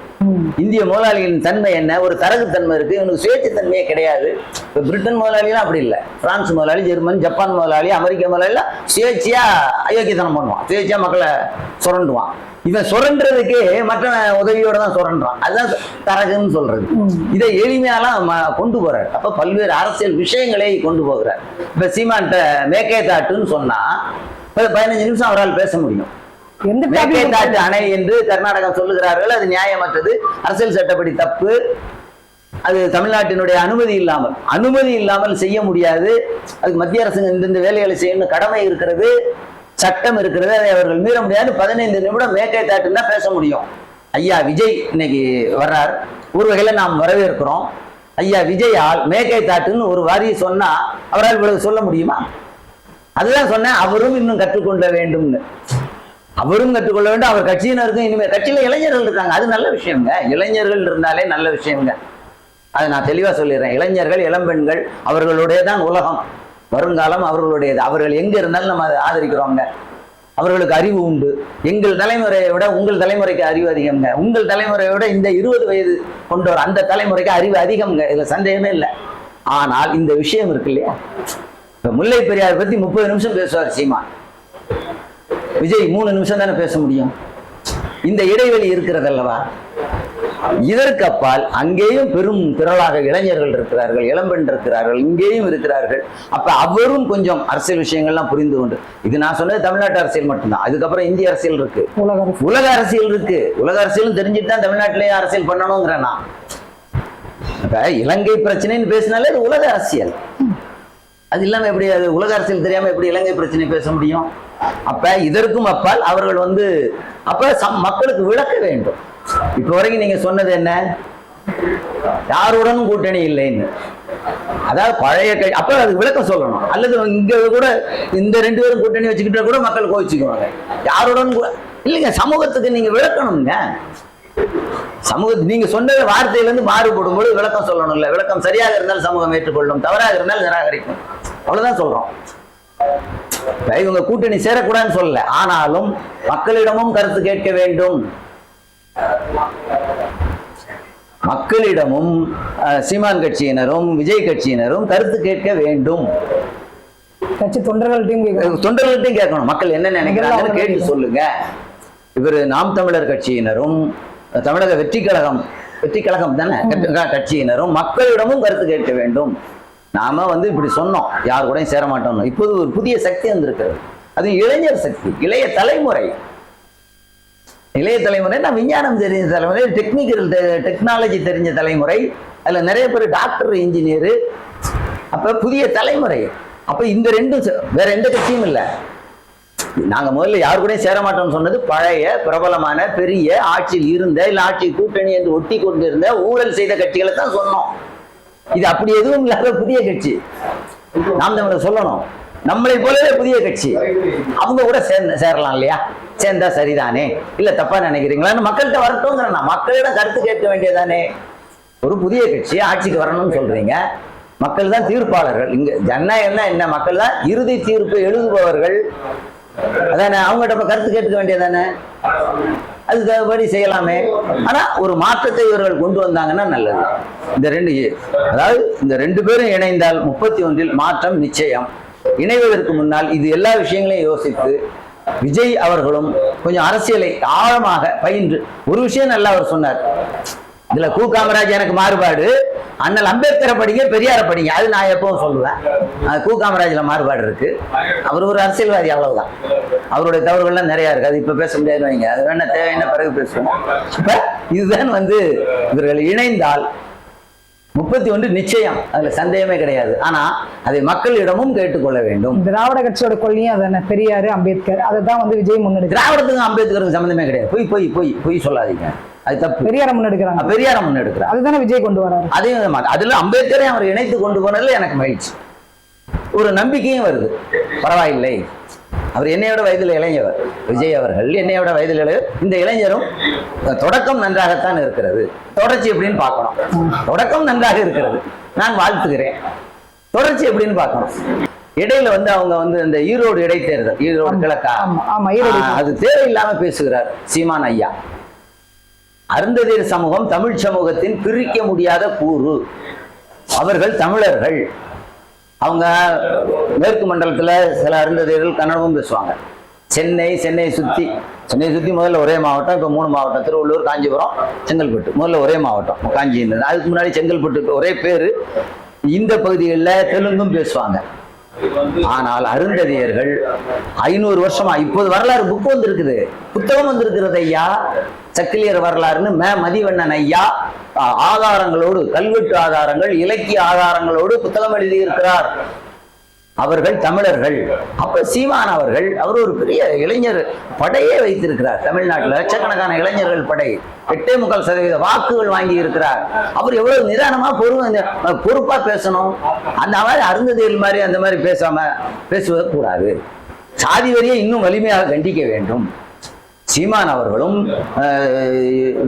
இந்திய முதலாளிகளின் தன்மை என்ன? ஒரு தரகுத்தன்மை இருக்கு. இவனுக்கு சுயேட்சை தன்மையே கிடையாது. இப்போ பிரிட்டன் முதலாளிலாம் அப்படி இல்லை. பிரான்ஸ் முதலாளி ஜெர்மன் ஜப்பான் முதலாளி அமெரிக்க முதலாளிலாம் சுயேட்சையா அயோக்கியத்தனம் பண்ணுவான். சுயேட்சையா மக்களை சுரண்டுவான். இவன் சுரண்டுறதுக்கே மற்றவன் உதவியோட தான் சுரண்டுறான். அதுதான் தரகுன்னு சொல்றது. இதை எளிமையாலாம் கொண்டு போறார். அப்ப பல்வேறு அரசியல் விஷயங்களை கொண்டு போகிறார். இப்ப சீமான்ட்ட மேக்கே தாட்டுன்னு சொன்னா பதினஞ்சு நிமிஷம் அவரால் பேச முடியும். topic தாட்டு அணை என்று கர்நாடகம் சொல்லுகிறார்கள். அது நியாயமற்றது. அரசியல் சட்டப்படி தப்பு. அது தமிழ்நாட்டினுடைய அனுமதி இல்லாமல் அனுமதி இல்லாமல் செய்ய முடியாது. அதுக்கு மத்திய அரசு இந்தந்த வேலைகளை செய்யணும் கடமை இருக்கிறது. சட்டம் இருக்கிறது அதை அவர்கள் மீற முடியாது. பதினைந்து நிமிடம் மேட்டை தாட்டு தான் பேச முடியும். ஐயா விஜய் இன்னைக்கு வர்றார். ஒரு வகையில் நாம் வரவேற்கிறோம். ஐயா விஜயால் மேக்கை தாட்டுன்னு ஒரு வாரியை சொன்னால் அவரால் இவ்வளவு சொல்ல முடியுமா? அதுதான் சொன்னேன் அவரும் இன்னும் கற்றுக்கொள்ள வேண்டும்னு. அவரும் கற்றுக்கொள்ள வேண்டும் அவர் கட்சியினருக்கும் இனிமேல் கட்சியில இளைஞர்கள் இருக்காங்க. அது நல்ல விஷயங்க. இளைஞர்கள் இருந்தாலே நல்ல விஷயங்க. அதை நான் தெளிவாக சொல்லிடுறேன். இளைஞர்கள் இளம்பெண்கள் அவர்களுடைய தான் உலகம். வருங்காலம் அவர்களுடையது. அவர்கள் எங்க இருந்தாலும் நம்ம அதை ஆதரிக்கிறோங்க அவர்களுக்கு அறிவு உண்டு. எங்கள் தலைமுறையை விட உங்கள் தலைமுறைக்கு அறிவு அதிகம்ங்க. உங்கள் தலைமுறையை விட இந்த இருபது வயது கொண்டவர் அந்த தலைமுறைக்கு அறிவு அதிகம்ங்க. இதுல சந்தேகமே இல்லை. ஆனால் இந்த விஷயம் இருக்கு இல்லையா? இப்ப முல்லை பெரியார் பத்தி முப்பது நிமிஷம் பேசுவார் சீமா. விஜய் மூணு நிமிஷம் தானே பேச முடியும்? இந்த இடைவெளி இருக்கிறதல்லவா? இதற்கு அப்பால் அங்கேயும் பெரும் திரளாக இளைஞர்கள் இருக்கிறார்கள் இளம்பெண் இருக்கிறார்கள் இங்கேயும் இருக்கிறார்கள். அப்ப அவரும் கொஞ்சம் அரசியல் விஷயங்கள்லாம் புரிந்து கொண்டு இது நான் சொன்னது தமிழ்நாட்டு அரசியல் மட்டும்தான். அதுக்கப்புறம் இந்திய அரசியல் இருக்கு. உலக அரசு. உலக அரசியல் இருக்கு. உலக அரசியலும் தெரிஞ்சுட்டு தான் தமிழ்நாட்டிலேயே அரசியல் பண்ணணுங்கிறேன் நான். இலங்கை பிரச்சனைன்னு பேசினாலே அது உலக அரசியல். அது இல்லாம எப்படி அது உலக அரசியல் தெரியாம எப்படி இலங்கை பிரச்சனை பேச முடியும்? அப்ப இதற்கும் அப்பால் அவர்கள் வந்து அப்ப மக்களுக்கு விளக்க வேண்டும். இப்போ வரைக்கும் நீங்க சொன்னது என்ன? யாருடனும் கூட்டணி இல்லைன்னு. அதாவது பழைய கட்சி அப்போ அதுக்கு விளக்கம் சொல்லணும். அல்லது இங்க கூட இந்த ரெண்டு பேரும் கூட்டணி வச்சுக்கிட்டா கூட மக்கள் கோவிச்சுக்குவாங்க. யாருடன் கூட இல்லைங்க சமூகத்துக்கு நீங்க விளக்கணுங்க சமூக நீங்க சொன்ன வார்த்தையிலிருந்து மாறுபடும் பொழுது விளக்கம் இல்ல விளக்கம் சரியாக இருந்தால் சமூகம் ஏற்றுக்கொள்ளும். தவறாக இருந்தால் நிராகரிக்கும். அவ்வளவுதான் சொல்றோம். இவங்க கூட்டணி சேரக்கூடாதுன்னு சொல்லல. ஆனாலும் மக்களிடமும் கருத்து கேட்க வேண்டும். மக்களிடமும் சீமான் கட்சியினரும் விஜய் கட்சியினரும் கருத்து கேட்க வேண்டும். கட்சி தொண்டர்கள்ட்டையும். தொண்டர்கள்ட்டையும் கேட்கணும். மக்கள் என்ன நினைக்கிறாங்கன்னு கேட்டு சொல்லுங்க. இவர் நாம் தமிழர் கட்சியினரும் தமிழக வெற்றி கழகம் வெற்றி கழகம் தானே? கட்சி- கட்சியினரும் மக்களிடமும் கருத்து கேட்க வேண்டும். நாம வந்து இப்படி சொன்னோம். யார் கூடயும் சேர மாட்டோம் இப்போது ஒரு புதிய சக்தி வந்திருக்கிறது. அது இளைஞர் சக்தி இளைய தலைமுறை. இளைய தலைமுறை நான் விஞ்ஞானம் தெரிஞ்ச தலைமுறை டெக்னிக்கல் டெக்னாலஜி தெரிஞ்ச தலைமுறை அதுல நிறைய பேர் டாக்டர் இன்ஜினியர் அப்ப புதிய தலைமுறை. அப்ப இந்த ரெண்டும் வேற எந்த கட்சியும் இல்லை. நாங்க முதல்ல யாரு கூடயும் சேர மாட்டோம்னு சொன்னது பழைய பிரபலமான பெரிய ஆட்சியில் இருந்த இல்லை ஆட்சி கூட்டணி என்று ஒட்டி கொண்டிருந்த ஊழல் செய்த கட்சிகளை தான் சொன்னோம். இது அப்படி எதுவும் இல்லாத புதிய கட்சி. நாம் தமிழர் சொல்லணும். நம்மளை போலவே புதிய கட்சி. அவங்க கூட சேர்ந்து சேரலாம் இல்லையா? சேர்ந்தா சரிதானே? இல்ல தப்பா நினைக்கிறீங்களான்னு மக்கள்கிட்ட வரட்டும்ங்கிறேன் நான் மக்களிடம் கருத்து கேட்க வேண்டியதானே ஒரு புதிய கட்சி ஆட்சிக்கு வரணும்னு சொல்றீங்க. மக்கள் தான் தீர்ப்பாளர்கள். இங்க ஜனநாயகம்னா என்ன? மக்கள் தான் இறுதி தீர்ப்பு எழுதுபவர்கள். அதானே? அவங்ககிட்ட இப்ப கருத்து கேட்க வேண்டியதானே அது தகுபடி செய்யலாமே. ஆனா ஒரு மாற்றத்தை இவர்கள் கொண்டு வந்தாங்கன்னா நல்லது. இந்த ரெண்டு அதாவது இந்த ரெண்டு பேரும் இணைந்தால் முப்பத்தி ஒன்றில் மாற்றம் நிச்சயம். இணைவதற்கு முன்னால் இது எல்லா விஷயங்களையும் யோசித்து விஜய் அவர்களும் கொஞ்சம் அரசியலை ஆழமாக பயின்று ஒரு விஷயம் நல்லா அவர் சொன்னார். இதுல கு காமராஜ் எனக்கு மாறுபாடு அண்ணல் அம்பேத்கரை படிங்க பெரியாரை படிங்க அது நான் எப்பவும் சொல்லுவேன். கு காமராஜ்ல மாறுபாடு இருக்கு. அவர் ஒரு அரசியல்வாதி அவ்வளவுதான். அவருடைய தவறுகள்லாம் நிறைய இருக்கு. அது இப்ப பேச முடியாது வைங்க. அது வேணா தேவையான பிறகு பேசுவோம். இப்ப இதுதான் வந்து இவர்கள் இணைந்தால் முப்பத்தி ஒன்று நிச்சயம். அதுல சந்தேகமே கிடையாது. ஆனா அதை மக்களிடமும் கேட்டுக்கொள்ள வேண்டும். திராவிட கட்சியோட கொள்கையும் அதான பெரியாரு அம்பேத்கர் அதை தான் வந்து விஜய் முன்னெடுக்கிறார். திராவிடத்துக்கும் அம்பேத்கருக்கும் சம்பந்தமே கிடையாது. பொய் பொய் பொய் பொய் சொல்லாதீங்க. அது தப்பு. பெரியார முன்னெடுக்கிறாங்க. பெரியார முன்னெடுக்கிறார். அதுதானே விஜய் கொண்டு வராரு. அதையும் அதுல அம்பேத்கரை அவர் இணைத்து கொண்டு போனதுல எனக்கு மகிழ்ச்சி. ஒரு நம்பிக்கையும் வருது. பரவாயில்லை. அவர் என்னையோட வயதில் இளைஞர். விஜய் அவர்கள் என்னையோட வயதில் இளையவர் இந்த இளைஞரும் தொடக்கம் நன்றாகத்தான் இருக்கிறது. தொடர்ச்சி எப்படின்னு பார்க்கணும். தொடக்கம் நன்றாக இருக்கிறது. நான் வாழ்த்துகிறேன். தொடர்ச்சி எப்படின்னு பார்க்கணும். இடையில வந்து அவங்க வந்து இந்த ஈரோடு இடைத்தேர்தல் ஈரோடு கிழக்கா? அது தேவையில்லாம பேசுகிறார் சீமான் ஐயா. அருந்ததியர் சமூகம் தமிழ் சமூகத்தின் பிரிக்க முடியாத கூறு. அவர்கள் தமிழர்கள். அவங்க மேற்கு மண்டலத்தில் சில அருந்ததியர்கள் கன்னடமும் பேசுவாங்க. சென்னை சென்னை சுற்றி சென்னையை சுற்றி முதல்ல ஒரே மாவட்டம் இப்போ மூணு மாவட்டம் திருவள்ளூர் காஞ்சிபுரம் செங்கல்பட்டு. முதல்ல ஒரே மாவட்டம் காஞ்சி இருந்தது அதுக்கு முன்னாடி செங்கல்பட்டு ஒரே பேர். இந்த பகுதிகளில் தெலுங்கும் பேசுவாங்க. ஆனால் அருந்ததியர்கள் ஐநூறு வருஷமா இப்போது வரலாறு புக் வந்திருக்குது. புத்தகம் வந்திருக்கிறது ஐயா. சக்கிலியர் வரலாறுன்னு மே மதிவண்ணன் ஐயா ஆதாரங்களோடு கல்வெட்டு ஆதாரங்கள் இலக்கிய ஆதாரங்களோடு புத்தகம் எழுதியிருக்கிறார். அவர்கள் தமிழர்கள். அப்ப சீமான் அவர்கள் அவர் ஒரு பெரிய இளைஞர் படையே வைத்திருக்கிறார் தமிழ்நாட்டில். லட்சக்கணக்கான இளைஞர்கள் படை. எட்டே முக்கால் சதவீத வாக்குகள் வாங்கி இருக்கிறார். அவர் எவ்வளவு நிதானமா பொறு பொறுப்பா பேசணும். அந்த மாதிரி அருந்ததியல் மாதிரி அந்த மாதிரி பேசாம பேசுவது கூடாது. சாதி வரியை இன்னும் வலிமையாக கண்டிக்க வேண்டும். சீமான் அவர்களும்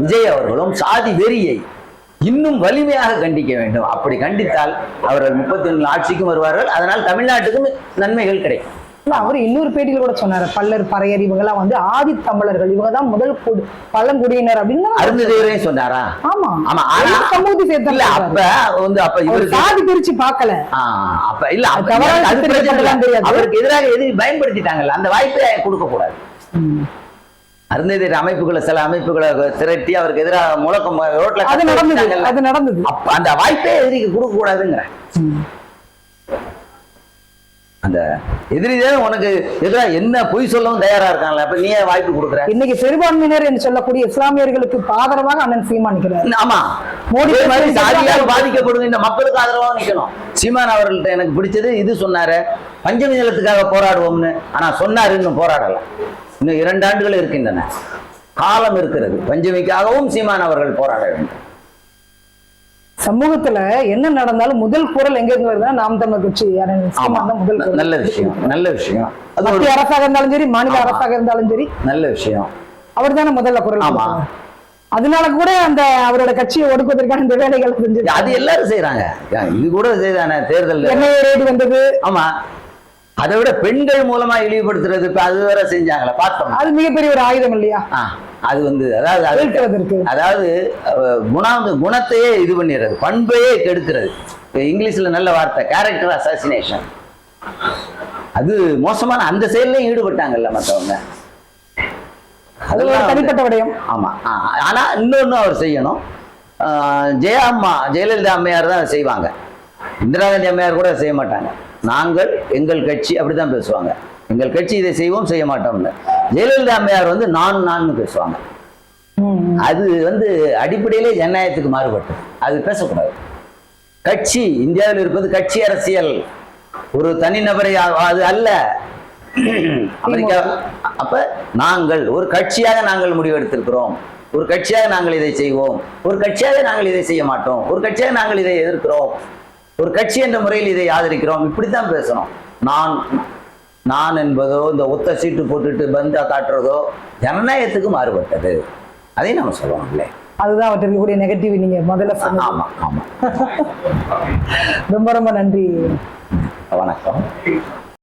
விஜய் அவர்களும் சாதி வெறியை இன்னும் வலிமையாக கண்டிக்க வேண்டும். அப்படி கண்டித்தால் அவர்கள் முப்பத்தி ஒன்று ஆட்சிக்கும் வருவார்கள். அதனால் தமிழ்நாட்டுக்கும் நன்மைகள் கிடைக்கும். அவர் இன்னொரு பேட்டியில கூட சொன்னாரு. பல்லர் பறையர் இவங்க எல்லாம் வந்து ஆதி தமிழர்கள் இவங்க தான் முதல் குடி- பழங்குடியினர் அப்படின்னு அருந்ததேவரையும் சொன்னாரா? ஆமா. ஆமா சமூகத்தை சேர்த்து இல்ல அப்ப வந்து அப்ப இவருக்கு சாதி பிரிச்சு பார்க்கல. அப்ப இல்ல. அவருக்கு எதிராக எது பயன்படுத்திட்டாங்கல்ல அந்த வாய்ப்பை கொடுக்க கூடாது ம். அருந்ததியர் அமைப்புகளை சில அமைப்புகளை திரட்டி அவருக்கு எதிராக முழக்கம் ரோட்ல அது நடந்தது. அது நடந்தது. அந்த வாய்ப்பே எதிரிக்கு கொடுக்க கூடாதுங்கிறேன் ம். அந்த எதிரிதான் உனக்கு எதிராக என்ன பொய் சொல்லவும் தயாரா இருக்காங்களா அப்ப நீ ஏன் வாய்ப்பு கொடுக்குற. இன்னைக்கு பெரும்பான்மையினர் என்று சொல்லக்கூடிய இஸ்லாமியர்களுக்கு ஆதரவாக அண்ணன் சீமா நிற்கிறார். ஆமா. மோடி மாதிரி சாதியால் பாதிக்கப்படுங்க இந்த மக்களுக்கு ஆதரவா நிக்கணும். சீமான் அவர்கள்ட்ட எனக்கு பிடிச்சது இது சொன்னாரு. பஞ்சமி நிலத்துக்காக போராடுவோம்னு. ஆனா சொன்னாரு இன்னும் போராடல. இன்னும் இரண்டு ஆண்டுகள் இருக்கின்றன. காலம் இருக்கிறது. பஞ்சமிக்காகவும் சீமான் அவர்கள் போராட வேண்டும். சமூகத்துல என்ன நடந்தாலும் முதல் குரல் எங்க இருந்து வருதுன்னா நாம் தமிழர் கட்சி முதல் நல்ல விஷயம். நல்ல விஷயம். மத்திய அரசாக இருந்தாலும் சரி மாநில. அரசாக இருந்தாலும் சரி நல்ல விஷயம். அவர் தானே முதல்ல குரல் ஆமா. அதனால கூட அந்த அவரோட கட்சியை ஒடுக்குவதற்கான இந்த வேலைகள் அது எல்லாரும் செய்யறாங்க இது கூட செய்தானே தேர்தல் வந்தது. ஆமா. அதை விட பெண்கள் மூலமா இழிவுபடுத்துறது இப்ப அது வேற செஞ்சாங்களே பார்த்தோம். அது மிகப்பெரிய ஒரு ஆயுதம் இல்லையா? அது வந்து அதாவது அதாவது குணம் குணத்தையே இது பண்ணிடுறது பண்பையே கெடுக்கிறது. இப்ப இங்கிலீஷ்ல நல்ல வார்த்தை கேரக்டர் அசாசினேஷன் அது மோசமான அந்த செயல்லையும் ஈடுபட்டாங்கல்ல அது ஒரு அதெல்லாம் வந்து- தனிப்பட்ட விடயம். ஆமா ஆனா இன்னொன்னு அவர் செய்யணும். ஜெயா அம்மா ஜெயலலிதா அம்மையார் தான் செய்வாங்க. இந்திரா காந்தி அம்மையார் கூட செய்ய மாட்டாங்க. நாங்கள் எங்கள் கட்சி அப்படிதான் பேசுவாங்க. எங்கள் கட்சி இதை செய்வோம் செய்ய மாட்டோம்னு. ஜெயலலிதா அம்மையார் வந்து நான் நான்னு பேசுவாங்க. அது வந்து அடிப்படையிலே ஜனநாயகத்துக்கு மாறுபட்டு அது பேசக்கூடாது. கட்சி இந்தியாவில் இருப்பது கட்சி அரசியல். ஒரு தனிநபரை அது அல்ல. அமெரிக்கா அப்ப நாங்கள் ஒரு கட்சியாக நாங்கள் முடிவெடுத்திருக்கிறோம். ஒரு கட்சியாக நாங்கள் இதை செய்வோம். ஒரு கட்சியாக நாங்கள் இதை செய்ய மாட்டோம். ஒரு கட்சியாக நாங்கள் இதை எதிர்க்கிறோம். ஒரு கட்சி என்ற முறையில் இதை ஆதரிக்கிறோம். இப்படித்தான் பேசணும். நான் நான் என்பதோ இந்த ஒத்த சீட்டு போட்டுட்டு பந்தா காட்டுறதோ ஜனநாயகத்துக்கு மாறுபட்டது. அதையும் நம்ம சொல்லுவோம் இல்லையா அதுதான் அவற்றை இருக்கக்கூடிய நெகட்டிவ் நீங்க முதல்ல ஆமா ஆமா. ரொம்ப ரொம்ப நன்றி. வணக்கம்.